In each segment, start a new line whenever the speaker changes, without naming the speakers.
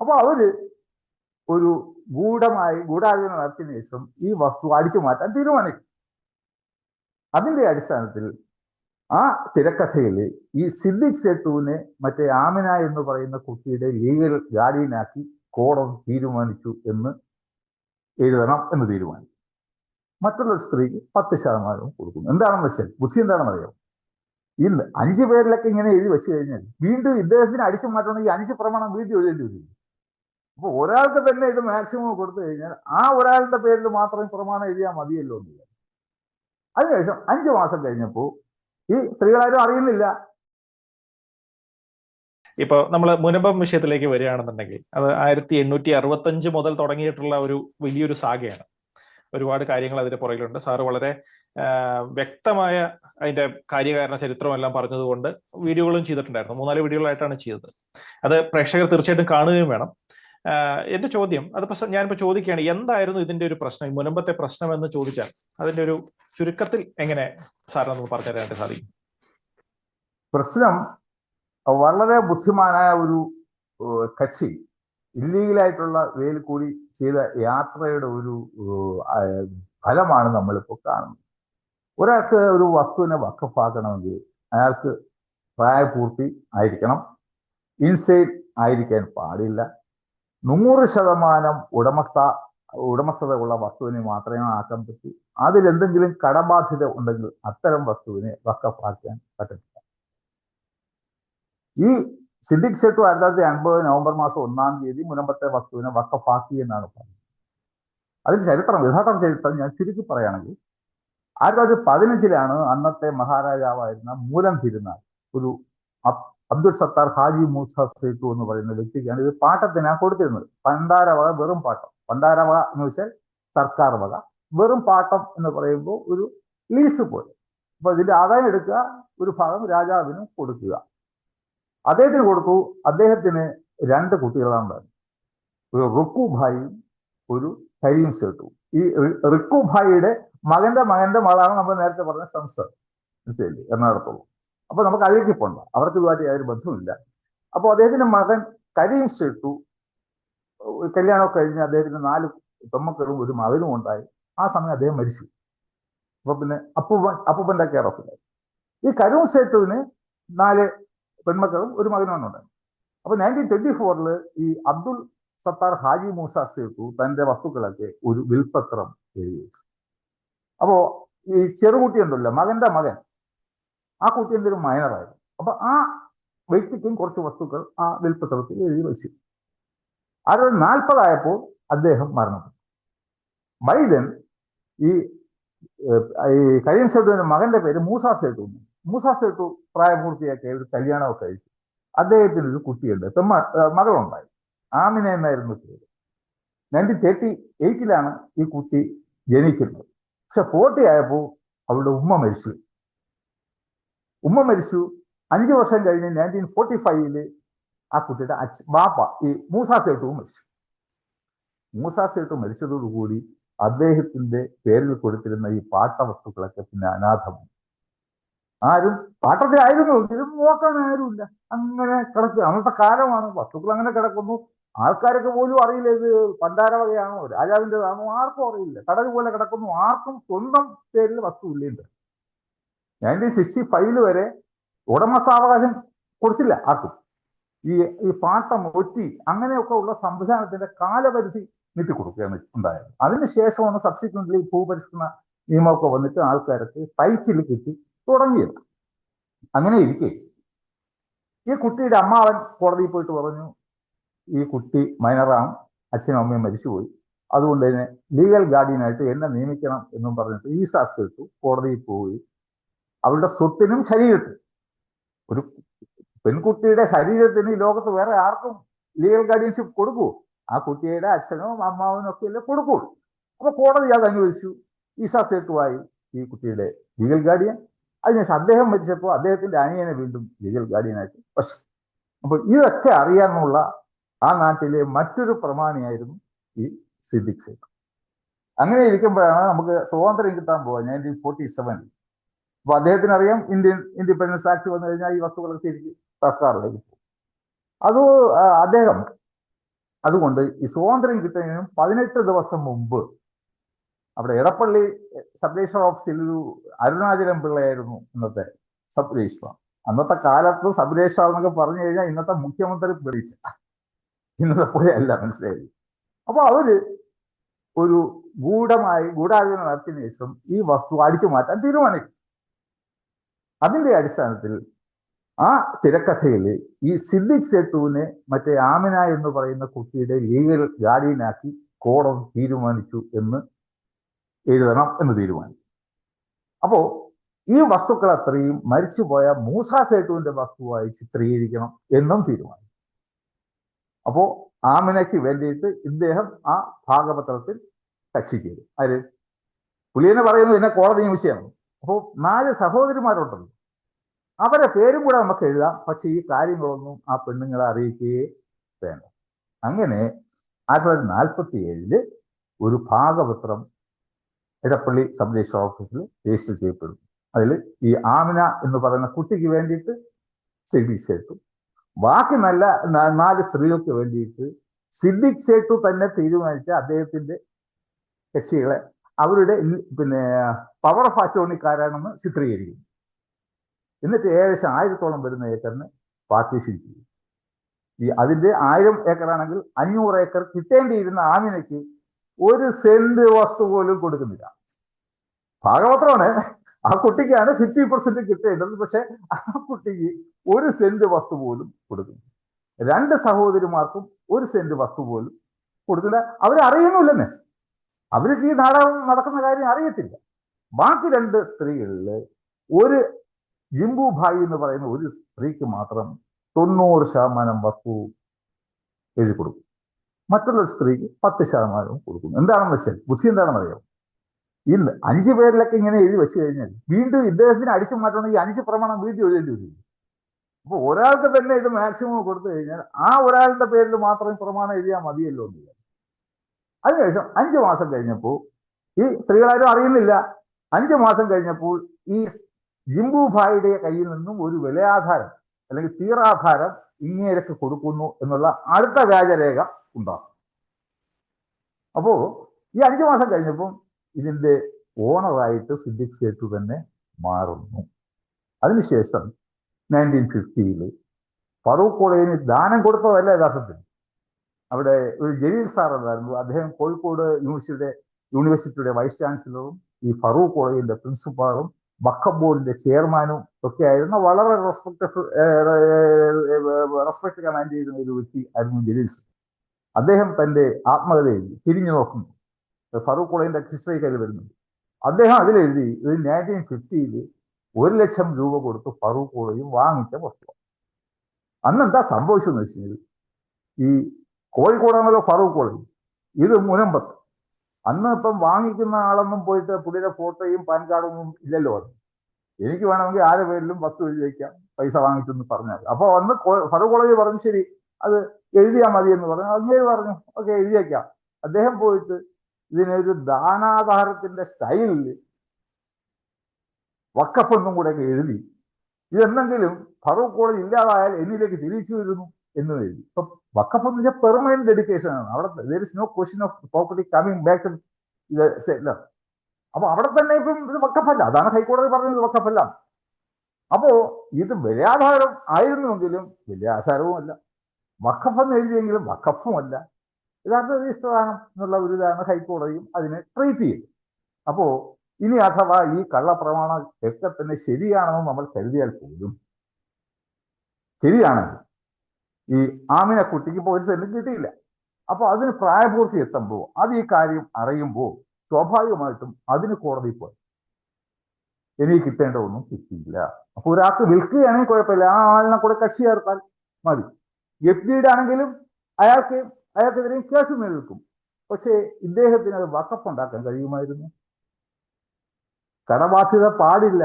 അപ്പൊ അവർ ഒരു ഗൂഢമായി ഗൂഢാലോചന നടത്തിയതിനു ശേഷം ഈ വസ്തു അടിച്ചു മാറ്റാൻ തീരുമാനിക്കും അതിന്റെ അടിസ്ഥാനത്തിൽ ആ തിരക്കഥയിൽ ഈ സിദ്ദിഖ് സെട്ടുവിനെ മറ്റേ ആമിന എന്ന് പറയുന്ന കുട്ടിയുടെ ലീഗൽ ഗാർഡിയനാക്കി കോടതി തീരുമാനിച്ചു എന്ന് എഴുതണം എന്ന് തീരുമാനിച്ചു. മറ്റുള്ള സ്ത്രീക്ക് പത്ത് ശതമാനവും കൊടുക്കുന്നു. എന്താണെന്ന് വെച്ചാൽ ബുദ്ധി എന്താണെന്ന് അറിയാം ഇല്ല അഞ്ചു പേരിലൊക്കെ ഇങ്ങനെ എഴുതി വെച്ച് കഴിഞ്ഞാൽ വീണ്ടും ഇദ്ദേഹത്തിന് അടിച്ചു മാറ്റണമെങ്കിൽ അഞ്ച് പ്രമാണം വീണ്ടും എഴുതേണ്ടി വരും അപ്പൊ ഒരാൾക്ക് തന്നെ ഇത് മാക്സിമം കൊടുത്തു കഴിഞ്ഞാൽ ആ ഒരാളുടെ പേരിൽ മാത്രം പ്രമാണം എഴുതിയാൽ മതിയല്ലോ എന്നില്ല അതിനുശേഷം അഞ്ചു മാസം കഴിഞ്ഞപ്പോൾ ഈ സ്ത്രീകളാരും അറിയുന്നില്ല.
ഇപ്പൊ നമ്മൾ മുനമ്പം വിഷയത്തിലേക്ക് വരികയാണെന്നുണ്ടെങ്കിൽ അത് ആയിരത്തി എണ്ണൂറ്റി അറുപത്തഞ്ച് മുതൽ തുടങ്ങിയിട്ടുള്ള ഒരു വലിയൊരു സാഗയാണ് ഒരുപാട് കാര്യങ്ങൾ അതിന്റെ പുറകിലുണ്ട്. സാറ് വളരെ വ്യക്തമായ അതിന്റെ കാര്യകാരണ ചരിത്രം എല്ലാം പറഞ്ഞതുകൊണ്ട് വീഡിയോകളും ചെയ്തിട്ടുണ്ടായിരുന്നു. മൂന്നാൽ വീഡിയോകളായിട്ടാണ് ചെയ്തത്. അത് പ്രേക്ഷകർ തീർച്ചയായിട്ടും കാണുകയും വേണം. എന്റെ ചോദ്യം. അതിപ്പോ ഞാനിപ്പോ ചോദിക്കുകയാണ് എന്തായിരുന്നു ഇതിന്റെ ഒരു പ്രശ്നം? ഈ മുനമ്പത്തെ പ്രശ്നം എന്ന് ചോദിച്ചാൽ അതിന്റെ ഒരു ചുരുക്കത്തിൽ എങ്ങനെ സാറിനൊന്ന് പറഞ്ഞു തരാനായിട്ട് സാധിക്കും?
പ്രശ്നം വളരെ ബുദ്ധിമാനായ ഒരു കക്ഷി ഇല്ലീഗലായിട്ടുള്ള വേൽ കൂടി ചെയ്ത യാത്രയുടെ ഒരു ഫലമാണ് നമ്മളിപ്പോൾ കാണുന്നത്. ഒരാൾക്ക് ഒരു വസ്തുവിനെ വക്കഫാക്കണമെങ്കിൽ അയാൾക്ക് പ്രായപൂർത്തി ആയിരിക്കണം. ഇൻസൈഡ് ആയിരിക്കാൻ പാടില്ല. നൂറ് ശതമാനം ഉടമസ്ഥ ഉടമസ്ഥതയുള്ള വസ്തുവിനെ മാത്രമേ ആക്കാൻ പറ്റൂ അതിലെന്തെങ്കിലും കടബാധ്യത ഉണ്ടെങ്കിൽ അത്തരം വസ്തുവിനെ വക്കഫാക്കാൻ പറ്റത്തില്ല. ഈ സിദ്ദിഖ് ഷെട്ടു ആയിരത്തി തൊള്ളായിരത്തി അൻപത് നവംബർ മാസം ഒന്നാം തീയതി മുനമ്പത്തെ വസ്തുവിനെ വക്കഫാക്കി എന്നാണ് പറഞ്ഞത് അതിന് ചരിത്രം യഥാർത്ഥ ചരിത്രം ഞാൻ ചുരുക്കി പറയുകയാണെങ്കിൽ ആയിരത്തി തൊള്ളായിരത്തി പതിനഞ്ചിലാണ് അന്നത്തെ മഹാരാജാവായിരുന്ന മൂലം തിരുനാൾ ഒരു അബ്ദുൽ സത്താർ ഹാജി മൂസ സേട്ടു എന്ന് പറയുന്ന വ്യക്തിക്കാണ് ഇത് പാട്ടത്തിനാണ് കൊടുത്തിരുന്നത്. പണ്ടാര വക വെറും പാട്ടം. പണ്ടാര വക എന്ന് വെച്ചാൽ സർക്കാർ വക. വെറും പാട്ടം എന്ന് പറയുമ്പോൾ ഒരു ലീസ് പോലെ. അപ്പൊ ഇതിന്റെ ആദായം എടുക്കുക ഒരു ഭാഗം രാജാവിന് കൊടുക്കുക. അദ്ദേഹത്തിന് കൊടുത്തു. അദ്ദേഹത്തിന് രണ്ട് കുട്ടികളാണ് ഒരു റുക്കു ഒരു കരീം സേട്ടു ഈ റിക്കു ഭായിയുടെ മകന്റെ മകന്റെ മകളാണ് നമ്മൾ നേരത്തെ പറഞ്ഞ സംസ്ഥാനം എറണാകുളത്തുള്ളൂ. അപ്പൊ നമുക്ക് അതിലേക്ക് പോണ്ട അവർക്ക് ഇതുമായിട്ട് യാതൊരു ബന്ധവുമില്ല അപ്പോൾ അദ്ദേഹത്തിന്റെ മകൻ കരീം ഷെട്ടു കല്യാണമൊക്കെ കഴിഞ്ഞ് അദ്ദേഹത്തിന് നാല് പെമ്മക്കളും ഒരു മകനും ഉണ്ടായി. ആ സമയം അദ്ദേഹം മരിച്ചു. അപ്പൊ പിന്നെ അപ്പൂപ്പൻ അപ്പൂപ്പന്റെ കെയർ ഓഫിലായി ഈ കരൂൺ സേട്ടുവിന് നാല് പെൺമക്കളും ഒരു മകനുമാണ് ഉണ്ടായി അപ്പൊ നയന്റീൻ ട്വന്റി ഫോറിൽ ഈ അബ്ദുൾ സത്താർ ഹാജി മൂസ സേട്ടു തന്റെ വസ്തുക്കളൊക്കെ ഒരു വിൽപത്രം എഴുതി വെച്ചു. അപ്പോ ഈ ചെറുകുട്ടി ഉണ്ടല്ലോ മകന്റെ മകൻ. ആ കുട്ടി എന്തൊരു മൈനറായിരുന്നു അപ്പൊ ആ വ്യക്തിക്കും കുറച്ച് വസ്തുക്കൾ ആ വിൽപ്പത്രത്തിൽ എഴുതി വെച്ചു. ആരോ നാൽപ്പതായപ്പോൾ അദ്ദേഹം മരണപ്പെട്ടു. ബൈഡൻ ഈ ഈ കരീം സേട്ടുവിന്റെ മകന്റെ പേര് മൂസ സേട്ടു മൂസ സേട്ടു പ്രായപൂർത്തിയാക്കിയ ഒരു കല്യാണമൊക്കെ കഴിച്ചു. അദ്ദേഹത്തിന് ഒരു കുട്ടിയുണ്ട്. പെമ്മ മകളുണ്ടായി. ആമിന എന്നായിരുന്നു പേര്. നയന്റീൻ തേർട്ടി എയ്റ്റിലാണ് ഈ കുട്ടി ജനിക്കുന്നത്. പക്ഷെ ഫോർട്ടി ആയപ്പോൾ അവളുടെ ഉമ്മ മരിച്ചു. ഉമ്മ മരിച്ചു. അഞ്ചു വർഷം കഴിഞ്ഞ് നയന്റീൻ ഫോർട്ടി ഫൈവിൽ ആ കുട്ടിയുടെ അച്ഛ ബാപ്പ ഈ മൂസാ സേട്ടുവും മരിച്ചു. മൂസാ സേട്ടു മരിച്ചതോടുകൂടി അദ്ദേഹത്തിന്റെ പേരിൽ കൊടുത്തിരുന്ന ഈ പാട്ടവസ്തുക്കളൊക്കെ പിന്നെ അനാഥമായി. ആരും പാട്ടത്തിലായിരുന്നു ഇത് നോക്കാൻ ആരുമില്ല. അങ്ങനെ കിടക്കുക അന്നത്തെ കാലമാണ്. വസ്തുക്കൾ അങ്ങനെ കിടക്കുന്നു. ആൾക്കാരൊക്കെ പോലും അറിയില്ല ഇത് പണ്ടാര വകയാണോ? രാജാവിന്റെതാണോ ആർക്കും അറിയില്ല. കടൽ പോലെ കിടക്കുന്നു. ആർക്കും സ്വന്തം പേരിൽ വസ്തു ഇല്ലുണ്ട് നയന്റീൻ സിക്സ്റ്റി ഫൈവിൽ വരെ ഉടമസ്ഥാവകാശം കൊടുത്തില്ല ആർക്കും. ഈ ഈ പാട്ടം ഒറ്റി അങ്ങനെയൊക്കെ ഉള്ള സംവിധാനത്തിന്റെ കാലപരിധി നീട്ടിക്കൊടുക്കുകയാണ് ഉണ്ടായത്. അതിനുശേഷമാണ് സബ്സിക്വന്റ്ലി ഭൂപരിഷ്കരണ നിയമമൊക്കെ വന്നിട്ട് ആൾക്കാർക്ക് ടൈറ്റിൽ കിട്ടി തുടങ്ങിയത്. അങ്ങനെ ഇരിക്കെ. ഈ കുട്ടിയുടെ അമ്മാവൻ കോടതിയിൽ പോയിട്ട് പറഞ്ഞു ഈ കുട്ടി മൈനറാണ് അച്ഛനും അമ്മയും മരിച്ചുപോയി. അതുകൊണ്ട് തന്നെ ലീഗൽ ഗാർഡിയനായിട്ട് എന്നെ നിയമിക്കണം എന്നും പറഞ്ഞിട്ട് ഈ സാസ് കേട്ടു കോടതിയിൽ പോയി അവളുടെ സ്വത്തിനും ശരീരത്തിനും ഒരു പെൺകുട്ടിയുടെ ശരീരത്തിന് ഈ ലോകത്ത് വേറെ ആർക്കും ലീഗൽ ഗാർഡിയൻഷിപ്പ് കൊടുക്കൂ. ആ കുട്ടിയുടെ അച്ഛനും അമ്മാവനും ഒക്കെ അല്ലേ കൊടുക്കുള്ളൂ. അപ്പൊ കോടതി അത് അനുവദിച്ചു ഈസാ സേട്ടുവായി ഈ കുട്ടിയുടെ ലീഗൽ ഗാർഡിയൻ അതിനുശേഷം അദ്ദേഹം മരിച്ചപ്പോൾ അദ്ദേഹത്തിന്റെ അനിയനെ വീണ്ടും ലീഗൽ ഗാർഡിയനായിട്ട് പക്ഷെ അപ്പൊ ഇതൊക്കെ അറിയാനുള്ള ആ നാട്ടിലെ മറ്റൊരു പ്രമാണിയായിരുന്നു ഈ സിദ്ദിഖ് സേട്ട് അങ്ങനെ ഇരിക്കുമ്പോഴാണ് നമുക്ക് സ്വാതന്ത്ര്യം കിട്ടാൻ പോവാൻ നയന്റീൻ ഫോർട്ടി സെവനിൽ അപ്പൊ അദ്ദേഹത്തിന് അറിയാം ഇന്ത്യൻ ഇൻഡിപെൻഡൻസ് ആക്ട് വന്നു കഴിഞ്ഞാൽ ഈ വസ്തുക്കളൊക്കെ തിരിച്ച് സർക്കാരിലേക്ക് പോകും. അത് അദ്ദേഹം അതുകൊണ്ട് ഈ സ്വാതന്ത്ര്യം കിട്ടുന്നതിനും പതിനെട്ട് ദിവസം മുമ്പ് അവിടെ എടപ്പള്ളി സബ് രജിസ്റ്റർ ഓഫീസിൽ ഒരു അരുണാചലം പിള്ളയായിരുന്നു ഇന്നത്തെ സബ് അന്നത്തെ കാലത്ത് സബ് രജിസ്ട്രാർ എന്നൊക്കെ പറഞ്ഞു കഴിഞ്ഞാൽ ഇന്നത്തെ മുഖ്യമന്ത്രി പിടിച്ച. ഇന്നത്തെ പോലെയല്ല മനസ്സിലായി അപ്പോൾ അവർ ഒരു ഗൂഢമായി ഗൂഢാലോചന നടത്തിയ ശേഷം ഈ വസ്തു അടിച്ചു മാറ്റാൻ തീരുമാനിക്കും അതിന്റെ അടിസ്ഥാനത്തിൽ ആ തിരക്കഥയിൽ ഈ സിദ്ദിഖ് സേട്ടുവിനെ മറ്റേ ആമിന എന്ന് പറയുന്ന കുട്ടിയുടെ ലീഗൽ ഗാർഡിയനാക്കി കോടതി തീരുമാനിച്ചു എന്ന് എഴുതണം എന്ന് തീരുമാനിച്ചു. അപ്പോൾ ഈ വസ്തുക്കൾ അത്രയും മരിച്ചുപോയ മൂസ സേട്ടുവിന്റെ വസ്തുവായി ചിത്രീകരിക്കണം എന്നും തീരുമാനിച്ചു. അപ്പോൾ ആമിനയ്ക്ക് വേണ്ടിയിട്ട് ഇദ്ദേഹം ആ ഭാഗപത്രത്തിൽ കക്ഷി ചെയ്തു ആര്? പുള്ളിയെന്നെ പറയുന്നത് എന്നെ കോടതി വിഷയമാണ്. അപ്പോൾ നാല് സഹോദരിമാരുണ്ടല്ലോ. അവരെ പേരും കൂടെ നമുക്ക് എഴുതാം. പക്ഷെ ഈ കാര്യങ്ങളൊന്നും ആ പെണ്ണുങ്ങളെ അറിയിക്കുകയേ വേണ്ട. അങ്ങനെ ആയിരത്തി തൊള്ളായിരത്തി നാൽപ്പത്തി ഏഴിൽ ഒരു ഭാഗപത്രം ഇടപ്പള്ളി സബ് ഓഫീസിൽ രജിസ്റ്റർ ചെയ്യപ്പെടും. അതിൽ ഈ ആമിന എന്ന് പറയുന്ന കുട്ടിക്ക് വേണ്ടിയിട്ട് സിദ്ദിഖ് സേട്ടു ബാക്കി നല്ല നാല് സ്ത്രീകൾക്ക് വേണ്ടിയിട്ട് സിദ്ദിഖ് സേട്ടു തന്നെ തീരുമാനിച്ച അദ്ദേഹത്തിന്റെ കക്ഷികളെ അവരുടെ പിന്നെ പവർ ഓഫ് ചിത്രീകരിക്കുന്നു ചിത്രീകരിക്കും. എന്നിട്ട് ഏകദേശം ആയിരത്തോളം വരുന്ന ഏക്കറിന് പാർട്ടീഷൻ ചെയ്യും. ഈ അതിന്റെ ആയിരം ഏക്കറാണെങ്കിൽ അഞ്ഞൂറ് ഏക്കർ കിട്ടേണ്ടിയിരുന്ന ആമിനയ്ക്ക് ഒരു സെന്റ് വസ്തു പോലും കൊടുക്കുന്നില്ല. ഭാഗപത്രമാണ്. ആ കുട്ടിക്കാണ് ഫിഫ്റ്റി പെർസെന്റ് കിട്ടേണ്ടത്. പക്ഷെ ആ കുട്ടിക്ക് ഒരു സെന്റ് വസ്തു പോലും കൊടുക്കുന്നു രണ്ട് സഹോദരിമാർക്കും ഒരു സെന്റ് വസ്തു പോലും കൊടുക്കില്ല അവരറിയുന്നില്ലെന്നെ. അവർക്ക് ഈ നാടകം നടക്കുന്ന കാര്യം അറിയത്തില്ല. ബാക്കി രണ്ട് സ്ത്രീകളിൽ ഒരു ജിംബു ഭായി എന്ന് പറയുന്ന ഒരു സ്ത്രീക്ക് മാത്രം തൊണ്ണൂറ് ശതമാനം വസ്തു എഴുതി കൊടുക്കും. മറ്റുള്ള സ്ത്രീക്ക് പത്ത് ശതമാനവും കൊടുക്കും. എന്താണെന്ന് വെച്ചാൽ ബുദ്ധി എന്താണെന്ന് അറിയാം ഇല്ല അഞ്ചു പേരിലൊക്കെ ഇങ്ങനെ എഴുതി വെച്ച് കഴിഞ്ഞാൽ വീണ്ടും ഇദ്ദേഹത്തിന് അടിച്ചു മാറ്റണമെങ്കിൽ അഞ്ച് പ്രമാണം വീണ്ടും എഴുതേണ്ടി വരും. അപ്പൊ ഒരാൾക്ക് തന്നെ ഇത് മാക്സിമം കൊടുത്തു കഴിഞ്ഞാൽ ആ ഒരാളുടെ പേരിൽ മാത്രം പ്രമാണം എഴുതിയാൽ മതിയല്ലോ എന്ന് വിചാരിച്ചു. അതിനുശേഷം അഞ്ചു മാസം കഴിഞ്ഞപ്പോൾ ഈ സ്ത്രീകളാരും അറിയുന്നില്ല. അഞ്ചു മാസം കഴിഞ്ഞപ്പോൾ ഈ ജിംബുഭായിയുടെ കയ്യിൽ നിന്നും ഒരു വിലയാധാരം അല്ലെങ്കിൽ തീറാധാരം ഇങ്ങേരക്ക് കൊടുക്കുന്നു എന്നുള്ള അടുത്ത വ്യാജരേഖ ഉണ്ടാകും. അപ്പോ ഈ അഞ്ചു മാസം കഴിഞ്ഞപ്പം ഇതിന്റെ ഓണറായിട്ട് സിദ്ദിഖ് സേട്ടു തന്നെ മാറുന്നു. അതിനുശേഷം നയന്റീൻ ഫിഫ്റ്റിയിൽ ഫറൂഖ് കോളേജിന് ദാനം കൊടുത്തതല്ല യഥാർത്ഥത്തിൽ. അവിടെ ഒരു ജലീൽ സാർ ഉണ്ടായിരുന്നു. അദ്ദേഹം കോഴിക്കോട് യൂണിവേഴ്സിറ്റിയുടെ യൂണിവേഴ്സിറ്റിയുടെ വൈസ് ചാൻസലറും ഈ ഫറൂഖ് കോളേജിന്റെ പ്രിൻസിപ്പാളും വഖഫ് ബോർഡിന്റെ ചെയർമാനും ഒക്കെ ആയിരുന്ന വളരെ റെസ്പെക്ട് കമാൻഡ് ചെയ്യുന്ന ഒരു വ്യക്തി ആയിരുന്നു ജലീൽ സാർ. അദ്ദേഹം തന്റെ ആത്മകഥയിൽ തിരിഞ്ഞു നോക്കുന്നു. ഫറൂഖ് കോളേജിന്റെ ഹിസ്റ്ററി കയ്യിൽ വരുന്നുണ്ട് അദ്ദേഹം അതിലെഴുതി ഇത് നയന്റീൻ ഫിഫ്റ്റിയിൽ ഒരു ലക്ഷം രൂപ കൊടുത്ത് ഫറൂഖ് കോളേജ് വാങ്ങിച്ച പുസ്തകം അന്ന് എന്താ സംഭവിച്ചെന്ന് വെച്ചാൽ ഈ കോഴിക്കോടാണല്ലോ ഫറൂഖ് കോളേജ് ഇത് മുനമ്പത്ത്. അന്ന് ഇപ്പം വാങ്ങിക്കുന്ന ആളൊന്നും പോയിട്ട് പുള്ളിയുടെ ഫോട്ടോയും പാൻ കാർഡും ഒന്നും ഇല്ലല്ലോ അത്. എനിക്ക് വേണമെങ്കിൽ ആരുടെ പേരിലും വസ്തു എഴുതി വയ്ക്കാം പൈസ വാങ്ങിച്ചെന്ന് പറഞ്ഞാൽ. അപ്പോൾ അന്ന് ഫറൂഖ് കോളേജ് പറഞ്ഞു ശരി അത് എഴുതിയാൽ മതി എന്ന് പറഞ്ഞു. അങ്ങേര് പറഞ്ഞു ഓക്കെ എഴുതിയേക്കാം. അദ്ദേഹം പോയിട്ട് ഇതിനൊരു ദാനാധാരത്തിന്റെ സ്റ്റൈലിൽ വക്കഫൊന്നും കൂടെ എഴുതി. ഇതെന്തെങ്കിലും ഫറൂഖ് കോളേജ് ഇല്ലാതായാൽ എന്നിലേക്ക് തിരിച്ചു വരുന്നു. എന്ന് എഴുതി. ഇപ്പൊ വക്കഫ് എന്ന് വെച്ചാൽ പെർമനന്റ് ഡെഡിക്കേഷൻ ആണ്. അവിടെ there is no question of property coming back അപ്പൊ അവിടെ തന്നെ ഇപ്പം ഇത് വക്കഫല്ല. അതാണ് ഹൈക്കോടതി പറഞ്ഞത് വക്കഫല്ല. അപ്പോ ഇത് വിലയാധാരം ആയിരുന്നുവെങ്കിലും വിലയാധാരവുമല്ല വഖഫ് എന്ന് എഴുതിയെങ്കിലും വക്കഫുമല്ല യഥാർത്ഥ രജിസ്റ്ററാണ് എന്നുള്ള ഒരു ഇതാണ് ഹൈക്കോടതിയും അതിനെ ട്രീറ്റ് ചെയ്യും അപ്പോ ഇനി അഥവാ ഈ കള്ളപ്രമാണം ഒക്കെ തന്നെ ശരിയാണെന്ന് നമ്മൾ കരുതിയാൽ പോലും ശരിയാണെങ്കിൽ ഈ ആമിന കുട്ടിക്ക് ഇപ്പോൾ ഒരു സെന്റും കിട്ടിയില്ല. അപ്പോൾ അതിന് പ്രായപൂർത്തി എത്തുമ്പോൾ അത് ഈ കാര്യം അറിയുമ്പോൾ സ്വാഭാവികമായിട്ടും അതിന് കോടതി പോയി. എനിക്ക് കിട്ടേണ്ട ഒന്നും കിട്ടിയില്ല. അപ്പൊ ഒരാൾക്ക് വിൽക്കുകയാണെങ്കിൽ കുഴപ്പമില്ല. ആ ആളിനെ കൂടെ കക്ഷി ചേർത്താൽ മതി. എഫ് ഡിയുടെ ആണെങ്കിലും അയാൾക്ക് അയാൾക്കെതിരെയും കേസ് നിലനിൽക്കും. പക്ഷേ ഇദ്ദേഹത്തിന് അത് വക്കപ്പുണ്ടാക്കാൻ കഴിയുമായിരുന്നു? കടബാധ്യത പാടില്ല.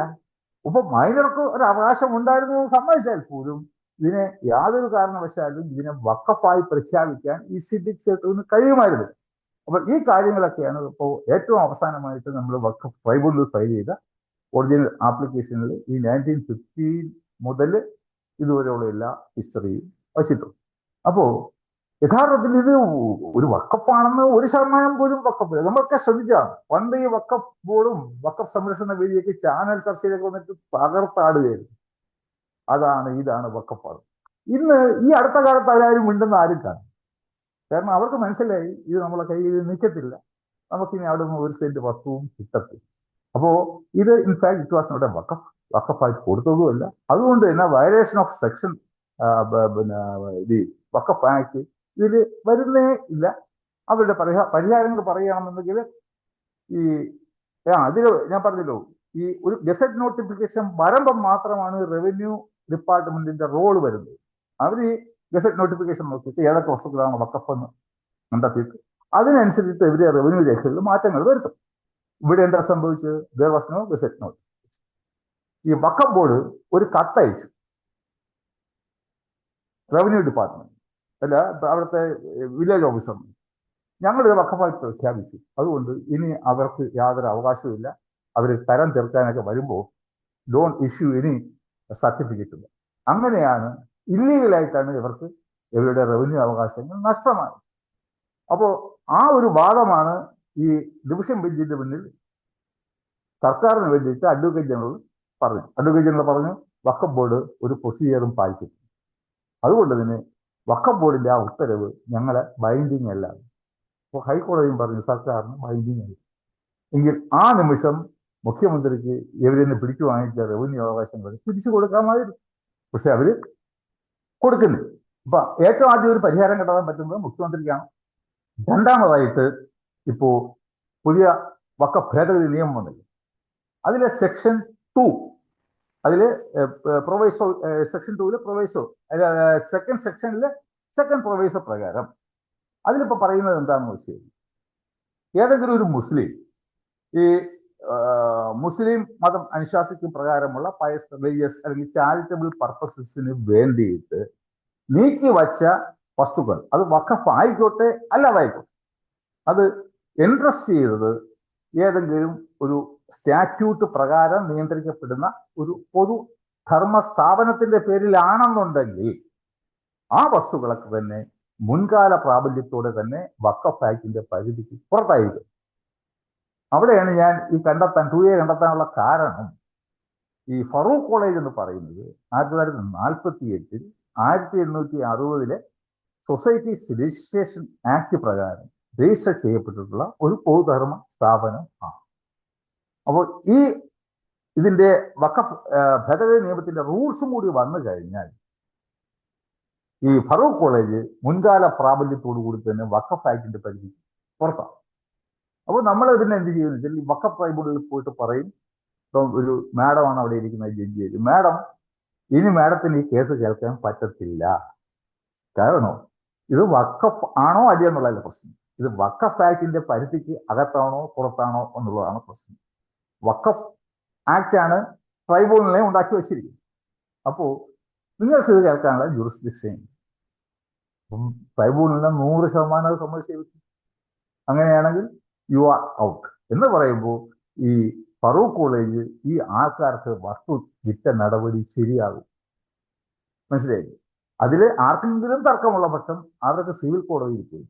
അപ്പൊ മൈനർക്ക് ഒരു അവകാശം ഉണ്ടായിരുന്നു സമ്മതിച്ചാൽ പോലും ഇതിനെ യാതൊരു കാരണവശാലും ഇതിനെ വക്കഫായി പ്രഖ്യാപിക്കാൻ ഈ സിദ്ദിഖ് ക്ഷേത്രത്തിന് കഴിയുമായിരുന്നു അപ്പോൾ ഈ കാര്യങ്ങളൊക്കെയാണ് ഇപ്പോൾ ഏറ്റവും അവസാനമായിട്ട് നമ്മൾ വക്കഫ് ട്രൈബ്യൂണലിൽ ഫയൽ ചെയ്ത ഒറിജിനൽ ആപ്ലിക്കേഷനിൽ ഈ നയന്റീൻ ഫിഫ്റ്റീൻ മുതൽ ഇതുവരെയുള്ള എല്ലാ ഹിസ്റ്ററിയും വച്ചിട്ടുണ്ട്. അപ്പോ യഥാർത്ഥത്തിൽ ഇത് ഒരു വക്കഫാണെന്ന് ഒരു ശതമാനം പോലും വക്കഫ് നമ്മളൊക്കെ ശ്രദ്ധിച്ചാണ് പണ്ട് ഈ വക്കഫ് ബോർഡും വക്കഫ് സംരക്ഷണ വേദിയൊക്കെ ചാനൽ ചർച്ചയിലൊക്കെ വന്നിട്ട് തകർത്താടുകയായിരുന്നു. അതാണ് ഇതാണ് വക്കപ്പാട് ഇന്ന് ഈ അടുത്ത കാലത്ത് ആരും മിണ്ടുന്ന ആരും കാണും. കാരണം അവർക്ക് മനസ്സിലായി ഇത് നമ്മളെ കയ്യിൽ നിൽക്കത്തില്ല നമുക്കിനി അവിടെ നിന്ന് ഒരു സെന്റ് വസ്തുവും കിട്ടത്തില്ല. അപ്പോ ഇത് in fact it was not a വക്കഫ് വക്കഫായിട്ട് കൊടുത്തതുമല്ല. അതുകൊണ്ട് തന്നെ വയലേഷൻ ഓഫ് സെക്ഷൻ പിന്നെ ഇത് വക്കഫ് ആക്ട് ഇതിൽ വരുന്നേ ഇല്ല. അവരുടെ പരിഹാ പരിഹാരങ്ങൾ പറയുകയാണെന്നുണ്ടെങ്കിൽ ഈ അതിൽ ഞാൻ പറഞ്ഞല്ലോ ഈ ഒരു ഗസറ്റ് നോട്ടിഫിക്കേഷൻ വരുമ്പം മാത്രമാണ് റവന്യൂ ഡിപ്പാർട്ട്മെന്റിന്റെ റോൾ വരുന്നത് അവർ ഗസറ്റ് നോട്ടിഫിക്കേഷൻ നോക്കിയിട്ട് ഏതൊക്കെ വസ്തുക്കളാണ് വക്കഫെന്ന് കണ്ടെത്തിയിട്ട് അതിനനുസരിച്ചിട്ട് ഇവരെ റവന്യൂ രേഖകളിൽ മാറ്റങ്ങൾ വരുത്തും. ഇവിടെ എന്താ സംഭവിച്ചത്? There was no gazette note ഈ വക്കം ബോർഡ് ഒരു കത്തയച്ചു റവന്യൂ ഡിപ്പാർട്ട്മെന്റ് അല്ല അവിടുത്തെ വില്ലേജ് ഓഫീസർ ഞങ്ങൾ ഇത് വക്കഫായിട്ട് പ്രഖ്യാപിച്ചു. അതുകൊണ്ട് ഇനി അവർക്ക് യാതൊരു അവകാശവും ഇല്ല അവർ തരം തീർക്കാനൊക്കെ വരുമ്പോൾ ലോൺ ഇഷ്യൂ ഇനി സർട്ടിഫിക്കറ്റ് അങ്ങനെയാണ് ഇല്ലീഗലായിട്ടാണ് ഇവർക്ക് ഇവരുടെ റവന്യൂ അവകാശങ്ങൾ നഷ്ടമായത്. അപ്പോൾ ആ ഒരു വാദമാണ് ഈ ഡിവിഷൻ ബെഞ്ചിന്റെ മുന്നിൽ സർക്കാരിന് വേണ്ടിയിട്ട് അഡ്വക്കേറ്റ് ജനറൽ പറഞ്ഞു. അഡ്വക്കേറ്റ് ജനറൽ പറഞ്ഞു വക്കം ബോർഡ് ഒരു പ്രൊസീജിയറും പാലിക്കുന്നു അതുകൊണ്ട് തന്നെ വക്കം ബോർഡിന്റെ ആ ഉത്തരവ് ഞങ്ങളെ ബൈൻഡിങ് അല്ല. അപ്പോൾ ഹൈക്കോടതിയും പറഞ്ഞു സർക്കാരിന് ബൈൻഡിങ് അല്ല. എങ്കിൽ ആ നിമിഷം മുഖ്യമന്ത്രിക്ക് ഇവരിന്ന് പിടിച്ചു വാങ്ങിച്ച റവന്യൂ അവകാശങ്ങൾ തിരിച്ചു കൊടുക്കാമായിരുന്നു. പക്ഷെ അവർ കൊടുക്കുന്നു അപ്പൊ ഏറ്റവും ആദ്യം ഒരു പരിഹാരം കണ്ടെത്താൻ പറ്റുന്നത് മുഖ്യമന്ത്രിക്കാണ്. രണ്ടാമതായിട്ട് ഇപ്പോ പുതിയ വക്ക ഭേദഗതി നിയമം വന്നില്ല? അതിലെ സെക്ഷൻ ടു അതിൽ പ്രൊവൈസോ സെക്ഷൻ ടുവിലെ പ്രൊവൈസോ സെക്കൻഡ് സെക്ഷനിലെ സെക്കൻഡ് പ്രൊവൈസോ പ്രകാരം അതിലിപ്പോ പറയുന്നത് എന്താണെന്ന് വെച്ച് കഴിഞ്ഞാൽ ഏതെങ്കിലും ഒരു മുസ്ലിം ഈ മുസ്ലിം മതം അനുശാസിക്കും പ്രകാരമുള്ള പയസ് റിലീജിയസ് അല്ലെങ്കിൽ ചാരിറ്റബിൾ പർപ്പസസിന് വേണ്ടിയിട്ട് നീക്കി വച്ച വസ്തുക്കൾ. അത് വഖഫ് ആയിക്കോട്ടെ അല്ലാതായിക്കോട്ടെ. അത് ഇൻട്രസ്റ്റ് ചെയ്തത് ഏതെങ്കിലും ഒരു സ്റ്റാറ്റ്യൂട്ട് പ്രകാരം നിയന്ത്രിക്കപ്പെടുന്ന ഒരു പൊതു ധർമ്മ സ്ഥാപനത്തിന്റെ പേരിലാണെന്നുണ്ടെങ്കിൽ ആ വസ്തുക്കളൊക്കെ തന്നെ മുൻകാല പ്രാബല്യത്തോടെ തന്നെ വക്കഫ് ആക്ടിന്റെ പരിധിക്ക് പുറത്തായിരിക്കും. അവിടെയാണ് ഞാൻ ഈ കണ്ടെത്താൻ ടു എ കണ്ടെത്താനുള്ള കാരണം. ഈ ഫറൂഖ് കോളേജ് എന്ന് പറയുന്നത് ആയിരത്തി തൊള്ളായിരത്തി നാൽപ്പത്തി എട്ടിൽ ആയിരത്തി എണ്ണൂറ്റി അറുപതിലെ സൊസൈറ്റി രജിസ്ട്രേഷൻ ആക്ട് പ്രകാരം രജിസ്റ്റർ ചെയ്യപ്പെട്ടിട്ടുള്ള ഒരു പൊതുധർമ്മ സ്ഥാപനം ആണ്. അപ്പോൾ ഈ ഇതിന്റെ വഖഫ് ഭേദഗതി നിയമത്തിന്റെ റൂൾസും കൂടി വന്നു കഴിഞ്ഞാൽ ഈ ഫറൂഖ് കോളേജ് മുൻകാല പ്രാബല്യത്തോടു കൂടി തന്നെ വഖഫ് ആക്ടിന്റെ പരിധി പുറത്താണ് അപ്പോൾ നമ്മൾ ഇതിനെ എന്ത് ചെയ്യുന്നു വെച്ചാൽ വക്ക ട്രൈബ്യൂണലിൽ പോയിട്ട് പറയും ഇപ്പം ഒരു മാഡമാണ് അവിടെ ഇരിക്കുന്ന ജഡ്ജി മാഡം ഇനി മാഡത്തിന് ഈ കേസ് കേൾക്കാൻ പറ്റത്തില്ല. കാരണം ഇത് വക്കഫ് ആണോ അല്ല എന്നുള്ളതല്ല പ്രശ്നം. ഇത് വക്കഫ് ആക്ടിന്റെ പരിധിക്ക് അകത്താണോ പുറത്താണോ എന്നുള്ളതാണ് പ്രശ്നം. വക്കഫ് ആക്ട് ആണ് ട്രൈബ്യൂണലിനെ ഉണ്ടാക്കി വെച്ചിരിക്കുന്നത്. അപ്പോൾ നിങ്ങൾക്ക് ഇത് കേൾക്കാനുള്ള ജുറിസ്ഡിക്ഷൻ ട്രൈബ്യൂണലിനെ നൂറ് ശതമാനം സമ്മതിച്ചേ അങ്ങനെയാണെങ്കിൽ യു ആർ ഔട്ട് എന്ന് പറയുമ്പോൾ ഈ ഫറൂഖ് കോളേജ് ഈ ആൾക്കാർക്ക് വസ്തു വിറ്റ നടപടി ശരിയാകും. മനസ്സിലായി അതിൽ ആർക്കെങ്കിലും തർക്കമുള്ള പക്ഷം അവർക്ക് സിവിൽ കോടതിയിൽ പോയി.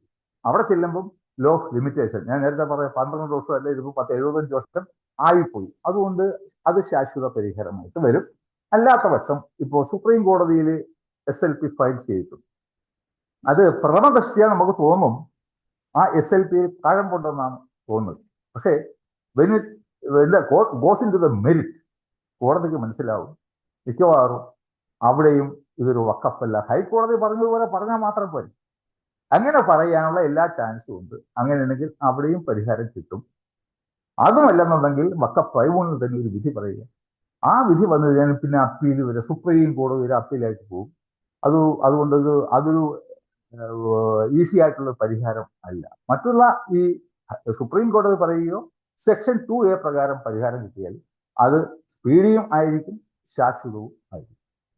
അവിടെ ചെല്ലുമ്പം ലോ ലിമിറ്റേഷൻ ഞാൻ നേരത്തെ പറയാം പന്ത്രണ്ട് വർഷം അല്ല ഇതിപ്പോൾ പത്ത് എഴുപത്തഞ്ച് വർഷം ആയിപ്പോയി. അതുകൊണ്ട് അത് ശാശ്വത പരിഹാരമായിട്ട് വരും. അല്ലാത്ത പക്ഷം ഇപ്പോൾ സുപ്രീം കോടതിയിൽ എസ് എൽ പി ഫയൽ ചെയ്തിട്ടുണ്ട്. അത് പ്രഥമ ദൃഷ്ടിയ നമുക്ക് തോന്നും ആ എസ് എൽ പി കഴമ്പുണ്ടെന്നാണ് തോന്നുന്നത്. പക്ഷേ it goes in to the merit കോടതിക്ക് മനസ്സിലാവും. മിക്കവാറും അവിടെയും ഇതൊരു വക്കഫല്ല. ഹൈക്കോടതി പറഞ്ഞതുപോലെ പറഞ്ഞാൽ മാത്രം പോരെ. അങ്ങനെ പറയാനുള്ള എല്ലാ ചാൻസും ഉണ്ട്. അങ്ങനെയാണെങ്കിൽ അവിടെയും പരിഹാരം കിട്ടും. അതുമല്ലെന്നുണ്ടെങ്കിൽ വക്കഫ് ട്രൈബ്യൂണൽ തന്നെ ഒരു വിധി പറയുക. ആ വിധി വന്നു കഴിഞ്ഞാൽ പിന്നെ അപ്പീൽ വരെ സുപ്രീം കോടതി വരെ അപ്പീലായിട്ട് പോകും. അത് അതുകൊണ്ട് അതൊരു ഈസി ആയിട്ടുള്ള പരിഹാരം അല്ല. മറ്റുള്ള ഈ സുപ്രീം കോടതി പറയുകയോ സെക്ഷൻ ടു എ പ്രകാരം പരിഹാരം കിട്ടിയാൽ അത് സ്പീഡിയും ആയിരിക്കും ശാശ്വതവും